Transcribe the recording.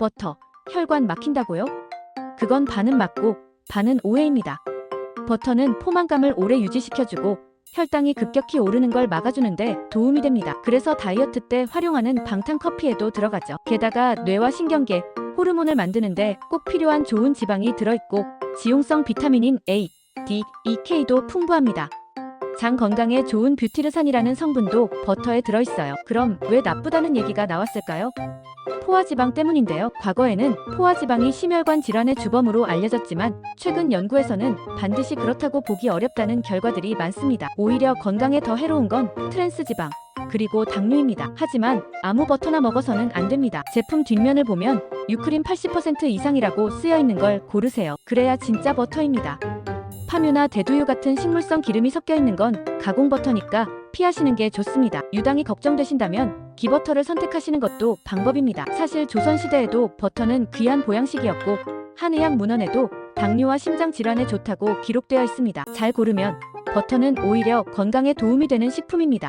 버터, 혈관 막힌다고요? 그건 반은 맞고 반은 오해입니다. 버터는 포만감을 오래 유지시켜주고 혈당이 급격히 오르는 걸 막아주는데 도움이 됩니다. 그래서 다이어트 때 활용하는 방탄 커피에도 들어가죠. 게다가 뇌와 신경계, 호르몬을 만드는데 꼭 필요한 좋은 지방이 들어있고 지용성 비타민인 A, D, E, K도 풍부합니다. 장 건강에 좋은 뷰티르산이라는 성분도 버터에 들어있어요. 그럼 왜 나쁘다는 얘기가 나왔을까요? 포화지방 때문인데요. 과거에는 포화지방이 심혈관 질환의 주범으로 알려졌지만 최근 연구에서는 반드시 그렇다고 보기 어렵다는 결과들이 많습니다. 오히려 건강에 더 해로운 건 트랜스지방 그리고 당류입니다. 하지만 아무 버터나 먹어서는 안 됩니다. 제품 뒷면을 보면 유크림 80% 이상이라고 쓰여 있는 걸 고르세요. 그래야 진짜 버터입니다. 파묘나 대두유 같은 식물성 기름이 섞여 있는 건 가공 버터니까 피하시는 게 좋습니다. 유당이 걱정되신다면 기버터를 선택하시는 것도 방법입니다. 사실 조선시대에도 버터는 귀한 보양식이었고 한의학 문헌에도 당뇨와 심장 질환에 좋다고 기록되어 있습니다. 잘 고르면 버터는 오히려 건강에 도움이 되는 식품입니다.